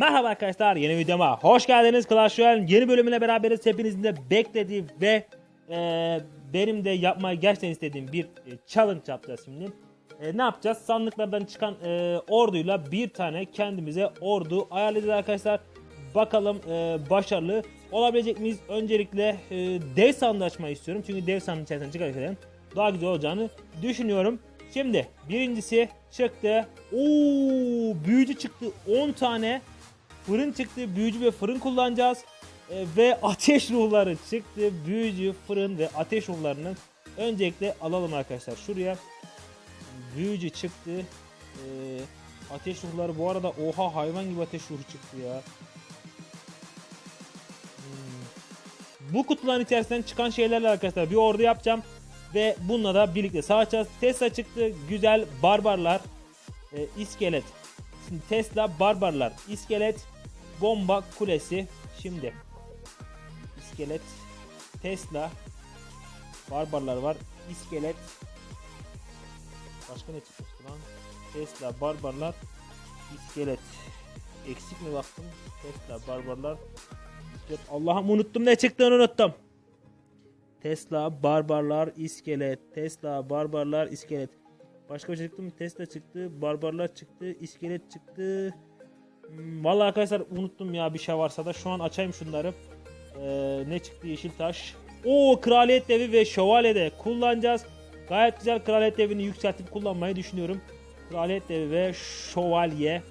Merhaba arkadaşlar yeni videoma hoş geldiniz Clash Royale yeni bölümüne beraberiz hepinizin de beklediği ve e, benim de yapmayı gerçekten istediğim bir e, challenge yapacağız şimdi. E, ne yapacağız? Sandıklardan çıkan e, orduyla bir tane kendimize ordu ayarlayacağız arkadaşlar. Bakalım e, başarılı olabilecek miyiz? Öncelikle e, dev sandığı açmayı istiyorum çünkü dev sandığı içerisinden çıkarken daha güzel olacağını düşünüyorum. Şimdi birincisi çıktı. Oo büyücü çıktı 10 tane. Fırın çıktı. Büyücü ve fırın kullanacağız. Ee, ve ateş ruhları çıktı. Büyücü, fırın ve ateş ruhlarını öncelikle alalım arkadaşlar. Şuraya büyücü çıktı. Ee, ateş ruhları bu arada oha hayvan gibi ateş ruhu çıktı ya. Hmm. Bu kutuların içerisinden çıkan şeylerle arkadaşlar bir ordu yapacağım. Ve bununla da birlikte savaşacağız. Tesla çıktı. Güzel barbarlar. e, iskelet. Tesla barbarlar. iskelet. Bomba kulesi. Şimdi. iskelet. Tesla. Barbarlar var. iskelet. Başka ne çıkmıştı lan? Tesla barbarlar. iskelet. Eksik mi baktım? Tesla barbarlar. iskelet. Allah'ım unuttum ne çıktığını unuttum. Tesla, barbarlar, iskelet. Tesla, barbarlar, iskelet. Başka bir şey çıktı mı? Tesla çıktı, barbarlar çıktı, iskelet çıktı. Hmm, Vallahi arkadaşlar unuttum ya bir şey varsa da şu an açayım şunları. Ee, ne çıktı? Yeşil taş. Oo kraliyet devi ve şövalye de kullanacağız. Gayet güzel kraliyet devini yükseltip kullanmayı düşünüyorum. Kraliyet devi ve şövalye.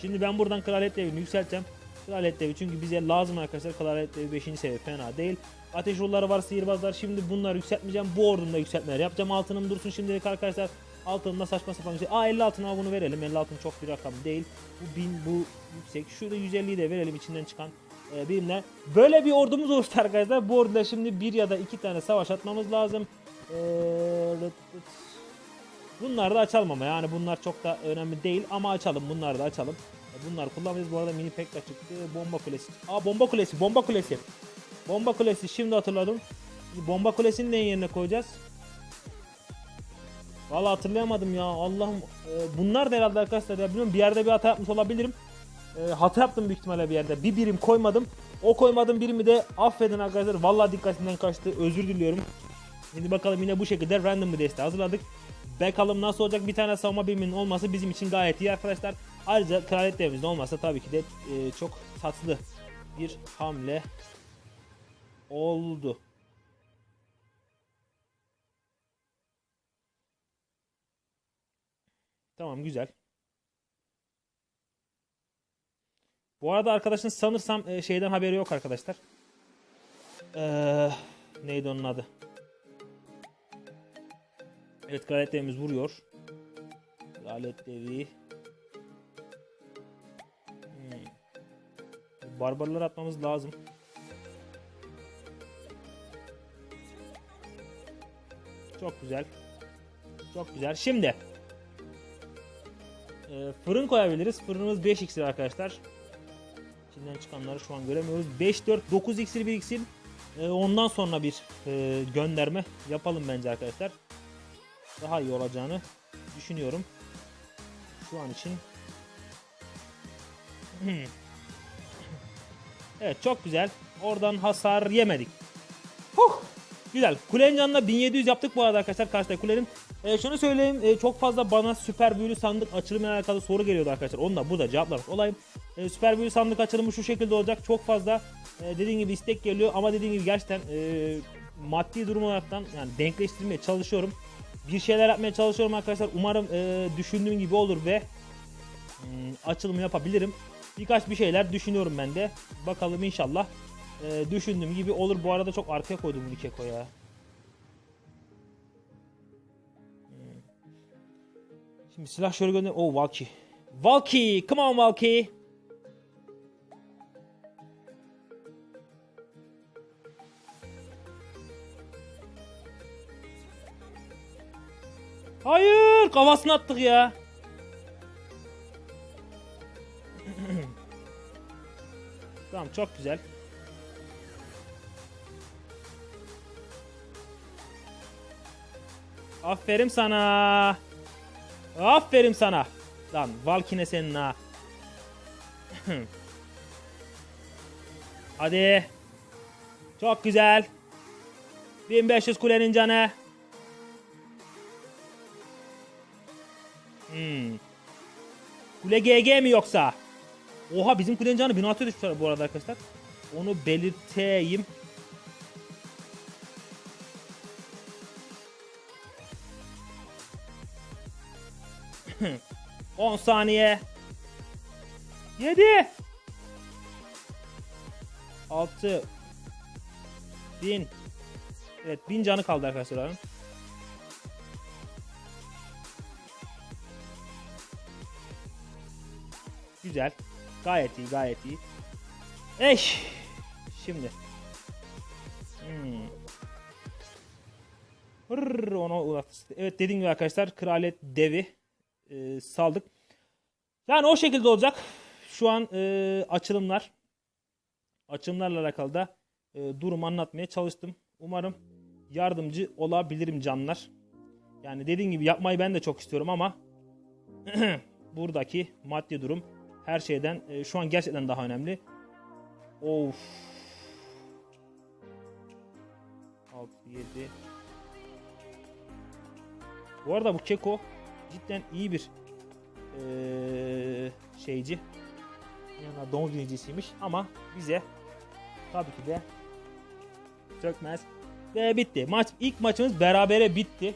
Şimdi ben buradan kraliyet devini yükselteceğim. Kraliyet devi çünkü bize lazım arkadaşlar. Kraliyet devi 5. seviye fena değil. Ateş yolları var sihirbazlar. Şimdi bunları yükseltmeyeceğim. Bu ordumda yükseltmeler yapacağım. Altınım dursun şimdilik arkadaşlar. Altınımda saçma sapan şey. Aa 50 altına bunu verelim. 50 altın çok bir rakam değil. Bu 1000 bu yüksek. Şurada 150'yi de verelim içinden çıkan e, birimler. Böyle bir ordumuz oluştu arkadaşlar. Bu orduda şimdi bir ya da iki tane savaş atmamız lazım. Ee. Bunları da açalım ama yani bunlar çok da önemli değil ama açalım bunları da açalım. E, Bunlar kullanmayacağız. Bu arada mini pekla çıktı. Bomba kulesi. Aa bomba kulesi, bomba kulesi. Bomba kulesi şimdi hatırladım. Bomba kulesini neyin yerine koyacağız? Vallahi hatırlayamadım ya. Allah'ım e, bunlar da herhalde arkadaşlar ya bilmiyorum bir yerde bir hata yapmış olabilirim. E, hata yaptım büyük ihtimalle bir yerde. Bir birim koymadım. O koymadığım birimi de affedin arkadaşlar. Vallahi dikkatimden kaçtı. Özür diliyorum. Şimdi bakalım yine bu şekilde random bir deste hazırladık. Bakalım nasıl olacak bir tane savunma biriminin olması bizim için gayet iyi arkadaşlar. Ayrıca kraliyet devrimizde olmasa tabii ki de e, çok tatlı bir hamle oldu. Tamam güzel. Bu arada arkadaşın sanırsam e, şeyden haberi yok arkadaşlar. Ee, neydi onun adı? Evet kraliyet devimiz vuruyor. Kraliyet devi. Hmm. Barbarları atmamız lazım. Çok güzel. Çok güzel. Şimdi e, fırın koyabiliriz. Fırınımız 5 iksir arkadaşlar. İçinden çıkanları şu an göremiyoruz. 5 4 9 iksir 1 iksir. E, ondan sonra bir e, gönderme yapalım bence arkadaşlar. Daha iyi olacağını düşünüyorum. Şu an için. Evet çok güzel. Oradan hasar yemedik. Huh! Güzel. Kulenin yanına 1700 yaptık bu arada arkadaşlar karşıdaki kulenin. E, şunu söyleyeyim e, çok fazla bana süper büyülü sandık açılımıyla alakalı soru geliyordu arkadaşlar. Onu da burada cevaplamış olayım. E, süper büyülü sandık açılımı şu şekilde olacak. Çok fazla e, dediğim gibi istek geliyor ama dediğim gibi gerçekten e, maddi durum olaraktan yani denkleştirmeye çalışıyorum. Bir şeyler yapmaya çalışıyorum arkadaşlar. Umarım e, düşündüğüm gibi olur ve hmm, açılımı yapabilirim. Birkaç bir şeyler düşünüyorum ben de. Bakalım inşallah e, düşündüğüm gibi olur. Bu arada çok arkaya koydum bu keko ya. Şimdi silah şöyle gönder. Oh Valky. Valky, come on Valky. Hayır, kafasını attık ya. tamam, çok güzel. Aferin sana. Aferin sana. Lan Valkine senin ha. Hadi. Çok güzel. 1500 kulenin canı. Hmm. Kule GG mi yoksa? Oha bizim kulenin canı 1600 düşmüş bu arada arkadaşlar. Onu belirteyim. On saniye. 7 6 1000 Evet 1000 canı kaldı arkadaşlar. Güzel. Gayet iyi, gayet iyi. Ey! Şimdi. Hmm. Hırr, ona ulaştı. Evet dediğim gibi arkadaşlar kraliyet devi e, saldık. Yani o şekilde olacak. Şu an e, açılımlar açılımlarla alakalı da e, durumu anlatmaya çalıştım. Umarım yardımcı olabilirim canlar. Yani dediğim gibi yapmayı ben de çok istiyorum ama buradaki maddi durum her şeyden e, şu an gerçekten daha önemli. Of. 6 7 Bu arada bu Keko cidden iyi bir eee, şeyci. Yani domuz binicisiymiş ama bize tabii ki de sökmez. Ve bitti. Maç ilk maçımız berabere bitti.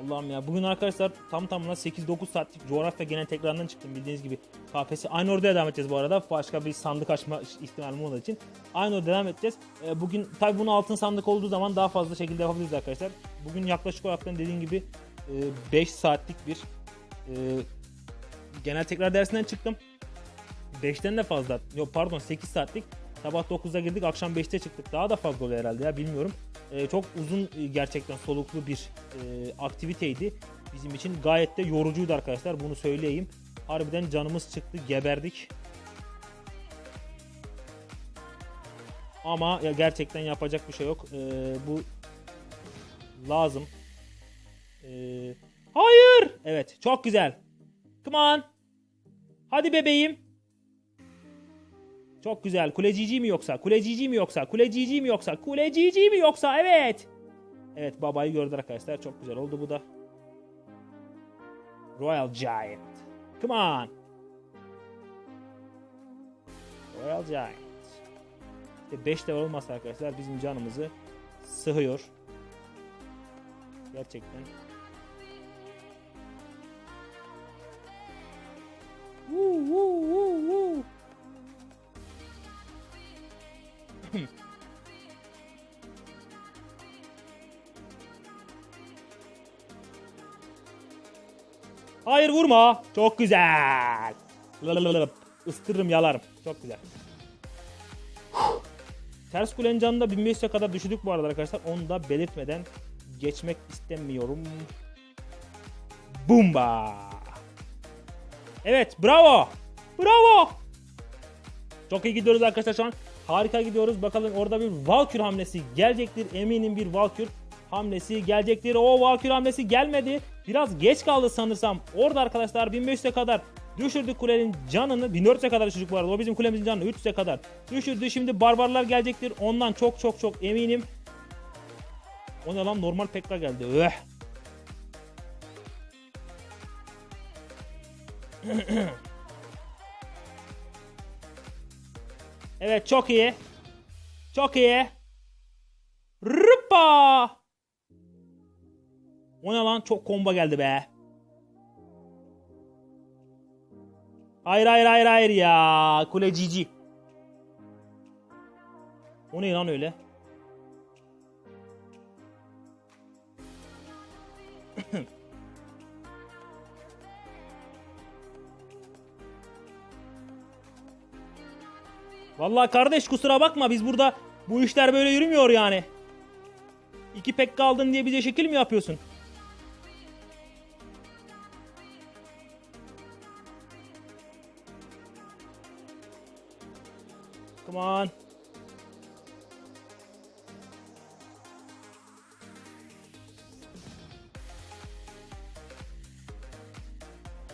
Allah'ım ya bugün arkadaşlar tam tamına 8-9 saatlik coğrafya genel tekrarından çıktım bildiğiniz gibi. KFC aynı orada devam edeceğiz bu arada. Başka bir sandık açma ihtimalim olduğu için. Aynı orada devam edeceğiz. Ee, bugün tabi bunu altın sandık olduğu zaman daha fazla şekilde yapabiliriz arkadaşlar. Bugün yaklaşık olarak dediğim gibi 5 saatlik bir e, genel tekrar dersinden çıktım. 5'ten de fazla. Yok pardon 8 saatlik. Sabah 9'da girdik akşam 5'te çıktık. Daha da fazla oluyor herhalde ya bilmiyorum. Ee, çok uzun e, gerçekten soluklu bir e, aktiviteydi. Bizim için gayet de yorucuydu arkadaşlar bunu söyleyeyim. Harbiden canımız çıktı geberdik. Ama ya gerçekten yapacak bir şey yok. Ee, bu lazım. Ee, hayır. Evet çok güzel. Come on. Hadi bebeğim. Çok güzel. Kule GG mi yoksa? Kule GG mi yoksa? Kule GG mi yoksa? Kule GG mi yoksa? Evet. Evet babayı gördü arkadaşlar. Çok güzel oldu bu da. Royal Giant. Come on. Royal Giant. İşte 5 level olmasa arkadaşlar bizim canımızı sıhıyor. Gerçekten. Woo, woo, woo. Hayır vurma. Çok güzel. Lalalalap. Istırırım yalarım. Çok güzel. Ters kulenin canını da 1500'e kadar düşürdük bu arada arkadaşlar. Onu da belirtmeden geçmek istemiyorum. Bumba. Evet bravo. Bravo. Çok iyi gidiyoruz arkadaşlar şu an. Harika gidiyoruz. Bakalım orada bir Valkür hamlesi gelecektir. Eminim bir Valkür hamlesi gelecektir. O Valkür hamlesi gelmedi. Biraz geç kaldı sanırsam. Orada arkadaşlar 1500'e kadar düşürdük kulenin canını. 1400'e kadar bu arada. O bizim kulemizin canını 300'e kadar düşürdü. Şimdi barbarlar gelecektir. Ondan çok çok çok eminim. O ne lan normal pekka geldi. Öh. Evet çok iyi. Çok iyi. Rıppa. O ne lan çok komba geldi be. Hayır hayır hayır hayır ya. Kule GG. O ne lan öyle? Vallahi kardeş kusura bakma biz burada bu işler böyle yürümüyor yani. İki pek kaldın diye bize şekil mi yapıyorsun? Come on.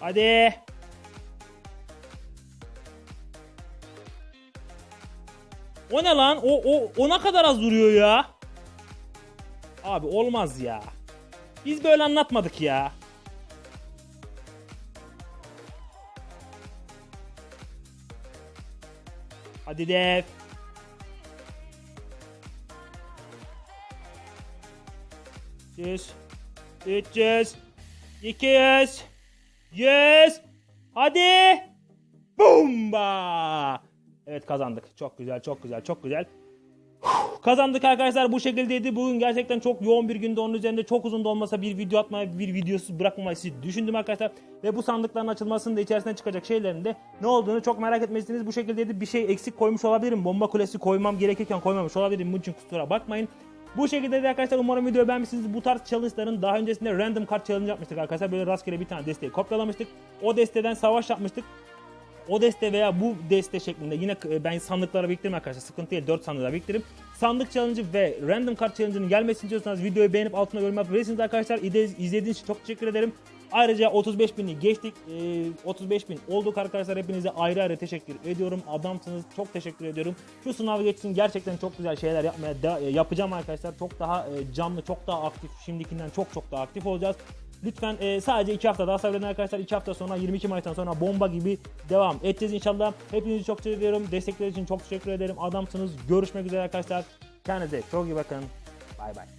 Hadi. O ne lan? O o ona kadar az duruyor ya. Abi olmaz ya. Biz böyle anlatmadık ya. Hadi dev. Yüz. 300. 200. 100. Hadi. Bumba. Evet kazandık. Çok güzel, çok güzel, çok güzel. Kazandık arkadaşlar bu şekildeydi. Bugün gerçekten çok yoğun bir günde onun üzerinde çok uzun da olmasa bir video atmayı, bir videosu bırakmamayı düşündüm arkadaşlar. Ve bu sandıkların açılmasının da içerisine çıkacak şeylerin de ne olduğunu çok merak etmelisiniz. Bu şekildeydi. Bir şey eksik koymuş olabilirim. Bomba kulesi koymam gerekirken koymamış olabilirim. Bunun için kusura bakmayın. Bu şekilde de arkadaşlar umarım videoyu beğenmişsiniz. Bu tarz challenge'ların daha öncesinde random card challenge yapmıştık arkadaşlar. Böyle rastgele bir tane desteği kopyalamıştık. O desteden savaş yapmıştık. O deste veya bu deste şeklinde yine e, ben sandıklara biriktiririm arkadaşlar. Sıkıntı değil 4 sandığa biriktiririm. Sandık challenge ve random card challenge'ının gelmesini istiyorsanız videoyu beğenip altına yorum yapabilirsiniz arkadaşlar. İzlediğiniz için çok teşekkür ederim. Ayrıca 35 bini geçtik. Ee, 35 bin olduk arkadaşlar. Hepinize ayrı ayrı teşekkür ediyorum. Adamsınız. Çok teşekkür ediyorum. Şu sınavı geçsin. Gerçekten çok güzel şeyler yapmaya da- e, yapacağım arkadaşlar. Çok daha e, canlı, çok daha aktif. Şimdikinden çok çok daha aktif olacağız. Lütfen e, sadece 2 hafta daha sabredin arkadaşlar. 2 hafta sonra 22 Mayıs'tan sonra bomba gibi devam edeceğiz inşallah. Hepinizi çok seviyorum. Destekler için çok teşekkür ederim. Adamsınız. Görüşmek üzere arkadaşlar. Kendinize çok iyi bakın. Bay bay.